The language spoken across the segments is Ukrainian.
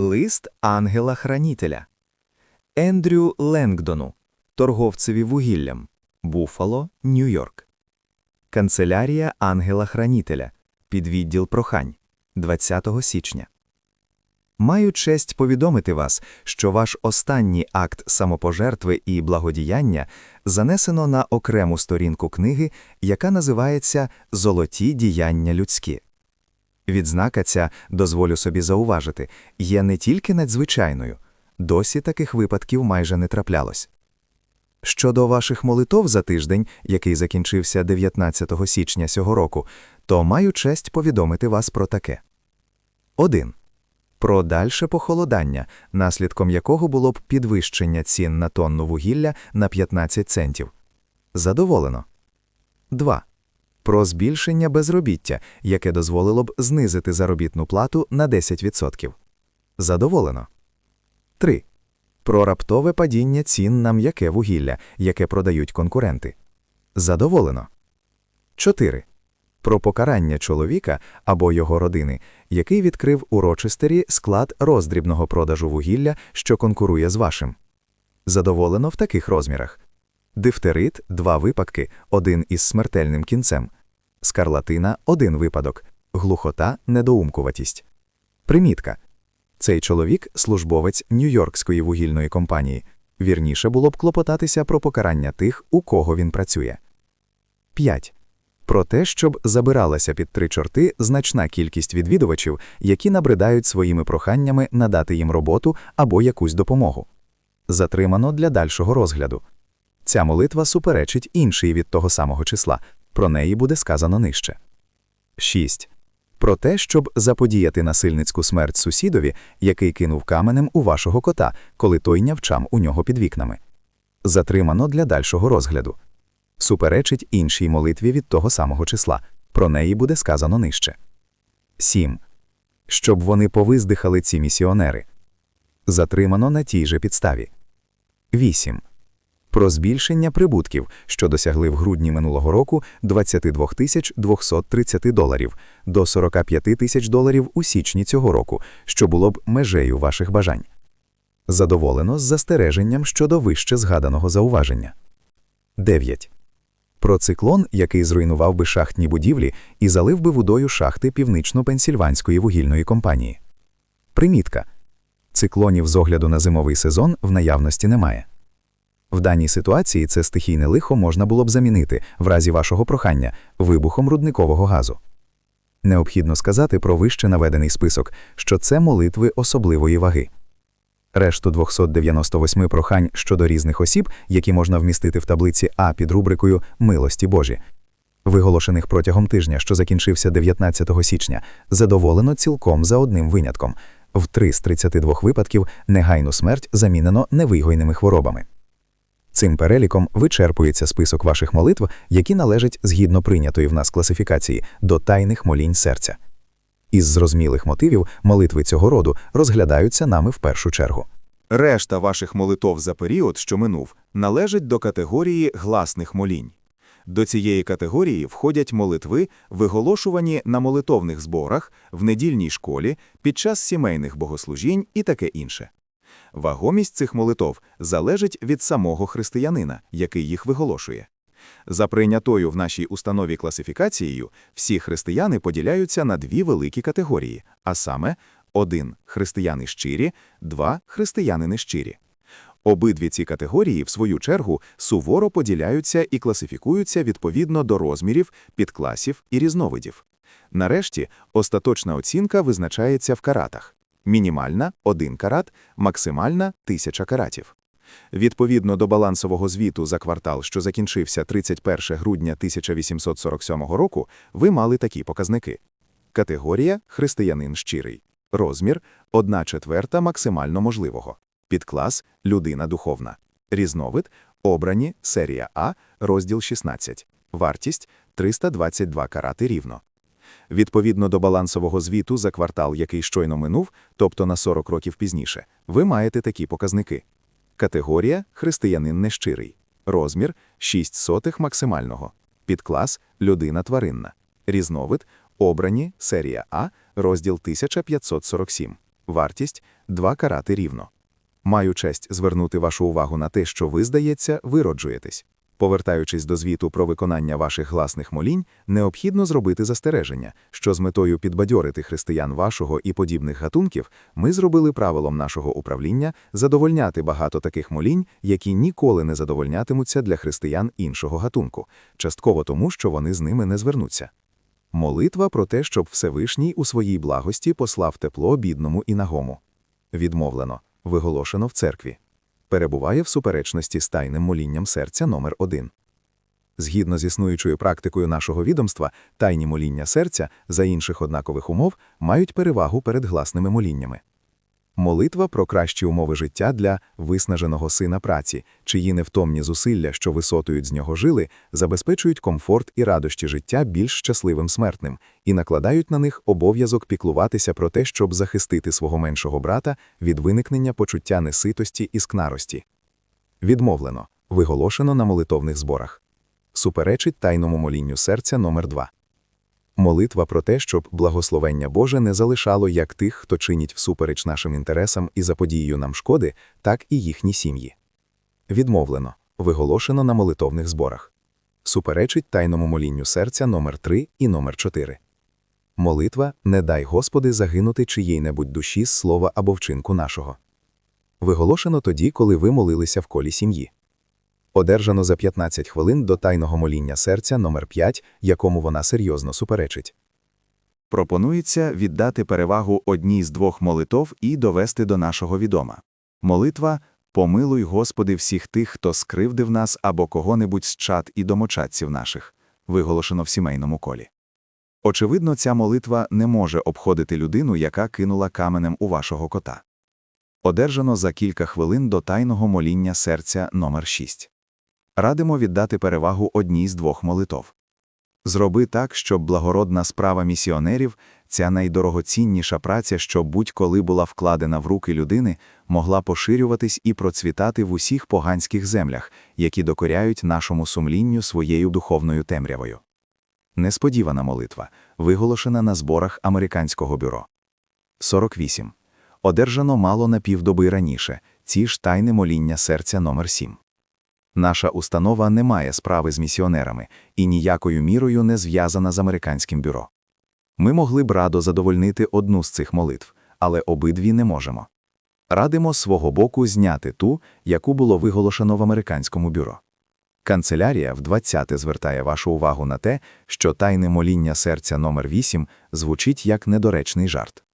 Лист ангела-хранителя Ендрю Ленгдону, торговцеві вугіллям, Буффало, Нью-Йорк. Канцелярія ангела-хранителя, підвідділ прохань, 20 січня. Маю честь повідомити вас, що ваш останній акт самопожертви і благодіяння занесено на окрему сторінку книги, яка називається Золоті діяння людські. Відзнака ця, дозволю собі зауважити, є не тільки надзвичайною, досі таких випадків майже не траплялось. Щодо ваших молитов за тиждень, який закінчився 19 січня цього року, то маю честь повідомити вас про таке. 1. Про дальше похолодання, наслідком якого було б підвищення цін на тонну вугілля на 15 центів. Задоволено. 2. Про збільшення безробіття, яке дозволило б знизити заробітну плату на 10%. Задоволено. 3. Про раптове падіння цін на м'яке вугілля, яке продають конкуренти. Задоволено. 4. Про покарання чоловіка або його родини, який відкрив у Рочестері склад роздрібного продажу вугілля, що конкурує з вашим. Задоволено в таких розмірах. Дифтерит – два випадки, один із смертельним кінцем. Скарлатина – один випадок. Глухота – недоумкуватість. Примітка. Цей чоловік – службовець Нью-Йоркської вугільної компанії. Вірніше було б клопотатися про покарання тих, у кого він працює. 5. Про те, щоб забиралася під три чорти значна кількість відвідувачів, які набридають своїми проханнями надати їм роботу або якусь допомогу. Затримано для дальшого розгляду. Ця молитва суперечить іншій від того самого числа, про неї буде сказано нижче. 6. Про те, щоб заподіяти насильницьку смерть сусідові, який кинув каменем у вашого кота, коли той нявчам у нього під вікнами. Затримано для дальшого розгляду. Суперечить іншій молитві від того самого числа, про неї буде сказано нижче. 7. Щоб вони повиздихали ці місіонери. Затримано на тій же підставі. 8. Про збільшення прибутків, що досягли в грудні минулого року 22 тисяч 230 доларів до 45 тисяч доларів у січні цього року, що було б межею ваших бажань. Задоволено з застереженням щодо вище згаданого зауваження. 9. Про циклон, який зруйнував би шахтні будівлі і залив би водою шахти Північно-Пенсільванської вугільної компанії. Примітка. Циклонів з огляду на зимовий сезон в наявності немає. В даній ситуації це стихійне лихо можна було б замінити в разі вашого прохання вибухом рудникового газу. Необхідно сказати про вище наведений список, що це молитви особливої ваги. Решту 298 прохань щодо різних осіб, які можна вмістити в таблиці А під рубрикою Милості Божі, виголошених протягом тижня, що закінчився 19 січня, задоволено цілком за одним винятком. В 3 з 32 випадків негайну смерть замінено невигойними хворобами. Цим переліком вичерпується список ваших молитв, які належать згідно прийнятої в нас класифікації до тайних молінь серця. Із зрозумілих мотивів молитви цього роду розглядаються нами в першу чергу. Решта ваших молитов за період, що минув, належить до категорії гласних молінь. До цієї категорії входять молитви, виголошувані на молитовних зборах, в недільній школі, під час сімейних богослужінь і таке інше. Вагомість цих молитов залежить від самого християнина, який їх виголошує. За прийнятою в нашій установі класифікацією, всі християни поділяються на дві великі категорії, а саме 1. християни щирі, 2. християни нещирі. Обидві ці категорії, в свою чергу, суворо поділяються і класифікуються відповідно до розмірів, підкласів і різновидів. Нарешті, остаточна оцінка визначається в каратах. Мінімальна 1 карат, максимальна 1000 каратів. Відповідно до балансового звіту за квартал, що закінчився 31 грудня 1847 року, ви мали такі показники. Категорія християнин щирий. Розмір 1 четверта максимально можливого. Підклас людина духовна. Різновид обрані серія А, розділ 16. Вартість 322 карати рівно. Відповідно до балансового звіту за квартал, який щойно минув, тобто на 40 років пізніше, ви маєте такі показники. Категорія християнин нещирий. Розмір 6 сотих максимального. Підклас людина тваринна. Різновид обрані серія А, розділ 1547. Вартість два карати рівно. Маю честь звернути вашу увагу на те, що ви, здається, вироджуєтесь. Повертаючись до звіту про виконання ваших гласних молінь, необхідно зробити застереження, що з метою підбадьорити християн вашого і подібних гатунків, ми зробили правилом нашого управління задовольняти багато таких молінь, які ніколи не задовольнятимуться для християн іншого гатунку, частково тому, що вони з ними не звернуться. Молитва про те, щоб Всевишній у своїй благості послав тепло бідному і нагому. Відмовлено, виголошено в церкві. Перебуває в суперечності з тайним молінням серця номер 1 Згідно з існуючою практикою нашого відомства, тайні моління серця за інших однакових умов мають перевагу перед гласними моліннями. Молитва про кращі умови життя для виснаженого сина праці, чиї невтомні зусилля, що висотують з нього жили, забезпечують комфорт і радощі життя більш щасливим смертним і накладають на них обов'язок піклуватися про те, щоб захистити свого меншого брата від виникнення почуття неситості і скнарості. Відмовлено, виголошено на молитовних зборах. Суперечить тайному молінню серця номер 2 Молитва про те, щоб благословення Боже не залишало як тих, хто чинить всупереч нашим інтересам і заподіює нам шкоди, так і їхні сім'ї. Відмовлено, виголошено на молитовних зборах. Суперечить тайному молінню серця номер 3 і номер 4 Молитва «Не дай Господи загинути чиїй-небудь душі з слова або вчинку нашого. Виголошено тоді, коли ви молилися в колі сім'ї. Одержано за 15 хвилин до тайного моління серця номер 5 якому вона серйозно суперечить. Пропонується віддати перевагу одній з двох молитов і довести до нашого відома. Молитва «Помилуй, Господи, всіх тих, хто скривдив нас або кого-небудь з чад і домочадців наших», виголошено в сімейному колі. Очевидно, ця молитва не може обходити людину, яка кинула каменем у вашого кота. Одержано за кілька хвилин до тайного моління серця номер 6 Радимо віддати перевагу одній з двох молитов. Зроби так, щоб благородна справа місіонерів, ця найдорогоцінніша праця, що будь-коли була вкладена в руки людини, могла поширюватись і процвітати в усіх поганських землях, які докоряють нашому сумлінню своєю духовною темрявою. Несподівана молитва, виголошена на зборах американського бюро. 48. Одержано мало на півдоби раніше, ці ж тайне моління серця номер 7 Наша установа не має справи з місіонерами і ніякою мірою не зв'язана з американським бюро. Ми могли б радо задовольнити одну з цих молитв, але обидві не можемо. Радимо свого боку зняти ту, яку було виголошено в американському бюро. Канцелярія в 20 звертає вашу увагу на те, що тайне моління серця номер 8 звучить як недоречний жарт.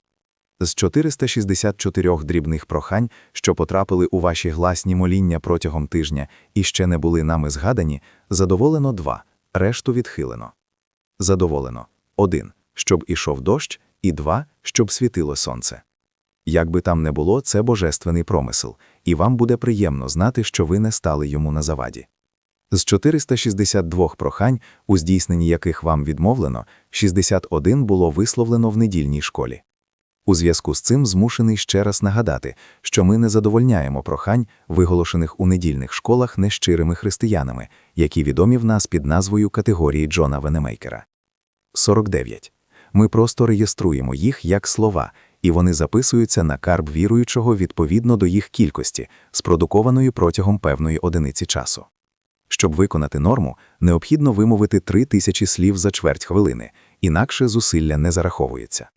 З 464 дрібних прохань, що потрапили у ваші гласні моління протягом тижня і ще не були нами згадані, задоволено два, решту відхилено. Задоволено один, щоб ішов дощ, і два, щоб світило сонце. Як би там не було, це божественний промисел, і вам буде приємно знати, що ви не стали йому на заваді. З 462 прохань, у здійсненні яких вам відмовлено, 61 було висловлено в недільній школі. У зв'язку з цим змушений ще раз нагадати, що ми не задовольняємо прохань, виголошених у недільних школах нещирими християнами, які відомі в нас під назвою категорії Джона Венемейкера. 49. Ми просто реєструємо їх як слова, і вони записуються на карб віруючого відповідно до їх кількості, спродукованої протягом певної одиниці часу. Щоб виконати норму, необхідно вимовити 3000 слів за чверть хвилини, інакше зусилля не зараховується.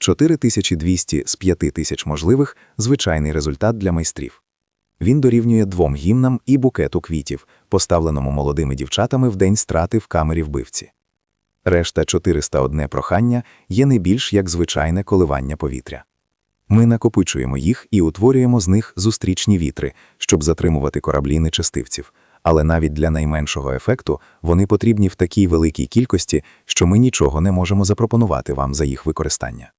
4200 з 5000 можливих – звичайний результат для майстрів. Він дорівнює двом гімнам і букету квітів, поставленому молодими дівчатами в день страти в камері вбивці. Решта 401 прохання є не більш як звичайне коливання повітря. Ми накопичуємо їх і утворюємо з них зустрічні вітри, щоб затримувати кораблі нечестивців, але навіть для найменшого ефекту вони потрібні в такій великій кількості, що ми нічого не можемо запропонувати вам за їх використання.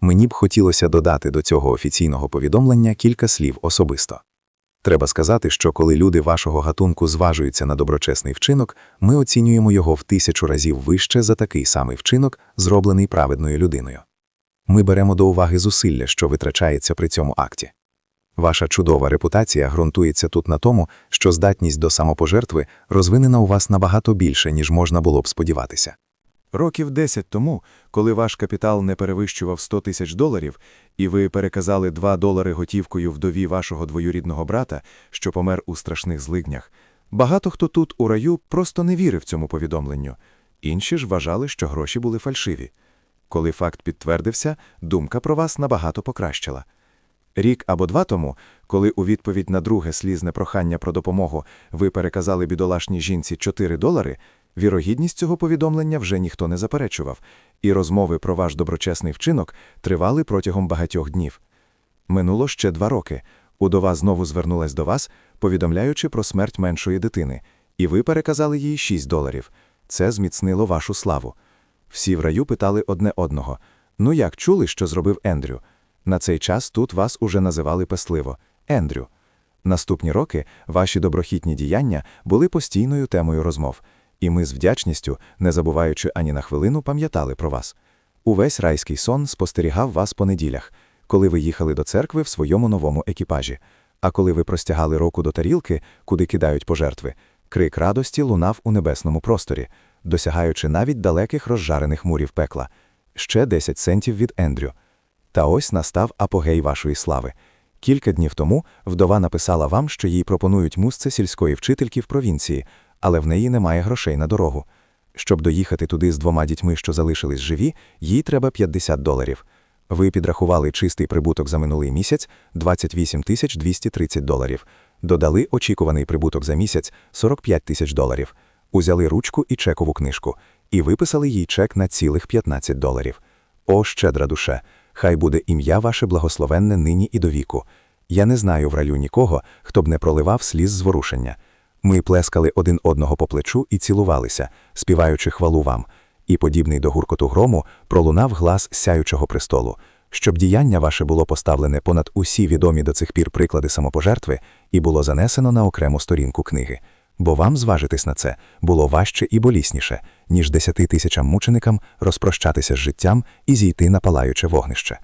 Мені б хотілося додати до цього офіційного повідомлення кілька слів особисто. Треба сказати, що коли люди вашого гатунку зважуються на доброчесний вчинок, ми оцінюємо його в тисячу разів вище за такий самий вчинок, зроблений праведною людиною. Ми беремо до уваги зусилля, що витрачається при цьому акті. Ваша чудова репутація ґрунтується тут на тому, що здатність до самопожертви розвинена у вас набагато більше, ніж можна було б сподіватися. Років 10 тому, коли ваш капітал не перевищував 100 тисяч доларів, і ви переказали 2 долари готівкою вдові вашого двоюрідного брата, що помер у страшних злиднях, багато хто тут у раю просто не вірив цьому повідомленню. Інші ж вважали, що гроші були фальшиві. Коли факт підтвердився, думка про вас набагато покращила. Рік або два тому, коли у відповідь на друге слізне прохання про допомогу ви переказали бідолашній жінці 4 долари, вірогідність цього повідомлення вже ніхто не заперечував, і розмови про ваш доброчесний вчинок тривали протягом багатьох днів. Минуло ще два роки. Удова знову звернулась до вас, повідомляючи про смерть меншої дитини, і ви переказали їй 6 доларів. Це зміцнило вашу славу. Всі в раю питали одне одного: ну як чули, що зробив Ендрю? На цей час тут вас уже називали песливо Ендрю. Наступні роки ваші доброхітні діяння були постійною темою розмов, і ми з вдячністю, не забуваючи ані на хвилину, пам'ятали про вас. Увесь райський сон спостерігав вас по неділях, коли ви їхали до церкви в своєму новому екіпажі. А коли ви простягали руку до тарілки, куди кидають пожертви, крик радості лунав у небесному просторі, досягаючи навіть далеких розжарених мурів пекла. Ще 10 центів від Ендрю. Та ось настав апогей вашої слави. Кілька днів тому вдова написала вам, що їй пропонують мусце сільської вчительки в провінції, але в неї немає грошей на дорогу. Щоб доїхати туди з двома дітьми, що залишились живі, їй треба 50 доларів. Ви підрахували чистий прибуток за минулий місяць 28 тисяч 230 доларів. Додали очікуваний прибуток за місяць 45 тисяч доларів. Узяли ручку і чекову книжку і виписали їй чек на цілих 15 доларів. О, щедра душе! Хай буде ім'я ваше благословенне нині і до віку. Я не знаю в раю нікого, хто б не проливав сліз зворушення. Ми плескали один одного по плечу і цілувалися, співаючи хвалу вам, і, подібний до гуркоту грому, пролунав глас сяючого престолу, щоб діяння ваше було поставлене понад усі відомі до цих пір приклади самопожертви і було занесено на окрему сторінку книги. Бо вам зважитись на це було важче і болісніше, ніж десяти тисячам мученикам розпрощатися з життям і зійти на палаюче вогнище.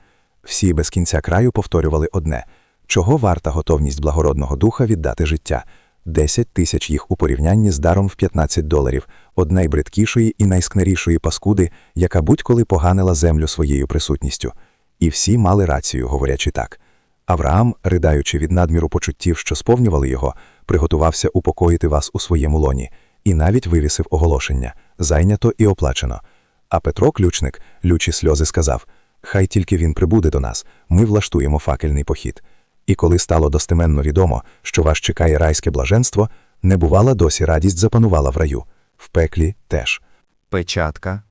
Всі без кінця краю повторювали одне чого варта готовність благородного духа віддати життя. Десять тисяч їх у порівнянні з даром в 15 доларів, од найбридкішої і найскнерішої паскуди, яка будь-коли поганила землю своєю присутністю. І всі мали рацію, говорячи так. Авраам, ридаючи від надміру почуттів, що сповнювали його, приготувався упокоїти вас у своєму лоні, і навіть вивісив оголошення зайнято і оплачено. А Петро, ключник, лючі сльози, сказав: Хай тільки він прибуде до нас, ми влаштуємо факельний похід. І коли стало достеменно відомо, що вас чекає райське блаженство, небувала досі радість запанувала в раю, в пеклі теж. Печатка.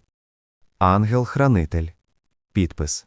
Ангел-хранитель. Підпис.